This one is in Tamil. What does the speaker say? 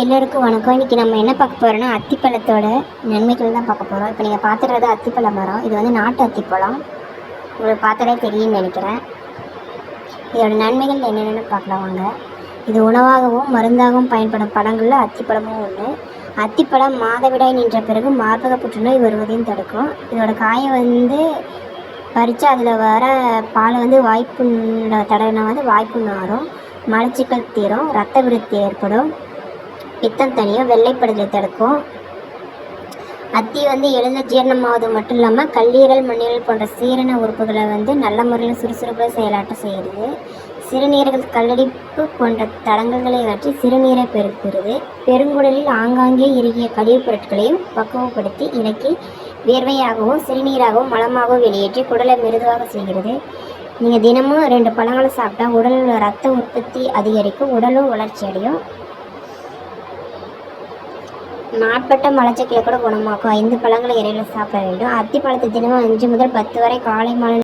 எல்லோருக்கும் வணக்கம். இன்றைக்கி நம்ம என்ன பார்க்க போகிறோம்னா அத்திப்பழத்தோட நன்மைகள் தான் பார்க்க போகிறோம் இப்போ நீங்கள் பார்த்துறது அத்திப்பழ மரம். இது வந்து நாட்டு அத்திப்பழம். உங்களுக்கு பார்த்தாலே தெரியும்னு நினைக்கிறேன். இதோட நன்மைகள் என்னென்னு பார்க்கலாம் வாங்க. இது உணவாகவும் மருந்தாகவும் பயன்படும் பழங்களில் அத்திப்பழமும் ஒன்று அத்திப்பழம் மாதவிடாய் நின்ற பிறகு மார்பக புற்றுநோய் வருவதையும் தடுக்கும். இதோட காயை வந்து பறித்து அதில் வர பால் வந்து வாய்ப்புண்ண தடவினா வந்து வாய்ப்பு மாறும். மலச்சிக்கல் தீரும். ரத்த விருத்தி ஏற்படும். பித்தம் தனியும் வெள்ளைப்படுதலை தடுக்கும். அத்தி வந்து எழுந்த ஜீரணமாவது மட்டும் இல்லாமல் கல்லீரல் மண்ணீரல் போன்ற சீரண உறுப்புகளை வந்து நல்ல முறையில் சுறுசுறுப்பாக செயலாட்ட செய்கிறது சிறுநீரக கல்லடிப்பு போன்ற தடங்கல்களை அகற்றி சிறுநீரை பெருக்குகிறது. பெருங்குடலில் ஆங்காங்கே இறுகிய கழிவுப் பொருட்களையும் பக்குவப்படுத்தி இலக்கி வியர்வையாகவும் சிறுநீராகவும் மலமாகவும் வெளியேற்றி குடலை மிருதுவாக செய்கிறது. நீங்கள் தினமும் ரெண்டு பழங்களை சாப்பிட்டா உடலில் ரத்த உற்பத்தி அதிகரிக்கும் உடலும் வளர்ச்சி அடையும். நாட்பட்ட மலச்சிக்கலை கூட குணமாக்கும். ஐந்து பழங்களை இறையில் சாப்பிட வேண்டும். அத்தி பழத்தை தினமும் அஞ்சு முதல் பத்து வரை காலை மாலை